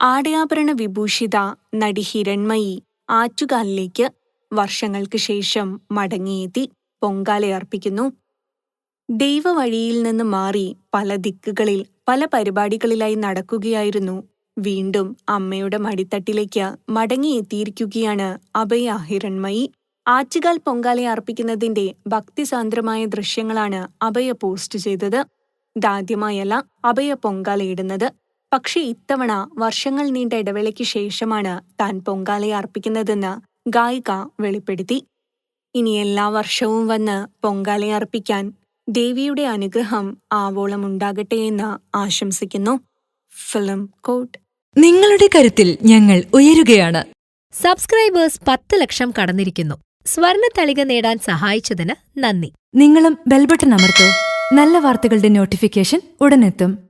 ആടയാഭരണ വിഭൂഷിത നടി ഹിരൺമയി ആറ്റുകാലിലേക്ക് വർഷങ്ങൾക്ക് ശേഷം മടങ്ങിയെത്തി പൊങ്കാലയർപ്പിക്കുന്നു ദൈവവഴിയിൽ നിന്ന് മാറി പല ദിക്കുകളിൽ പല പരിപാടികളിലായി നടക്കുകയായിരുന്നു. വീണ്ടും അമ്മയുടെ മടിത്തട്ടിലേക്ക് മടങ്ങിയെത്തിയിരിക്കുകയാണ് അഭയ ഹിരൺമയി. ആറ്റുകാൽ പൊങ്കാല അർപ്പിക്കുന്നതിന്റെ ഭക്തിസാന്ദ്രമായ ദൃശ്യങ്ങളാണ് അഭയ പോസ്റ്റ് ചെയ്തത്. ഇതാദ്യമായല്ല അഭയ പൊങ്കാലയിടുന്നത് പക്ഷേ ഇത്തവണ വർഷങ്ങൾ നീണ്ട ഇടവേളയ്ക്ക് ശേഷമാണ് താൻ പൊങ്കാലയെ അർപ്പിക്കുന്നതെന്ന് ഗായിക വെളിപ്പെടുത്തി. ഇനി എല്ലാ വർഷവും വന്ന് പൊങ്കാലയെ അർപ്പിക്കാൻ ദേവിയുടെ അനുഗ്രഹം ആവോളം ഉണ്ടാകട്ടെ എന്ന് ആശംസിക്കുന്നു. ഫിലിം കോട്ട്. നിങ്ങളുടെ കരുത്തിൽ ഞങ്ങൾ ഉയരുകയാണ്. സബ്സ്ക്രൈബേഴ്സ് പത്ത് ലക്ഷം കടന്നിരിക്കുന്നു. സ്വർണ തളിക നേടാൻ സഹായിച്ചതിന് നന്ദി. നിങ്ങളും ബെൽബട്ടൺ അമർത്തോ. നല്ല വാർത്തകളുടെ നോട്ടിഫിക്കേഷൻ ഉടനെത്തും.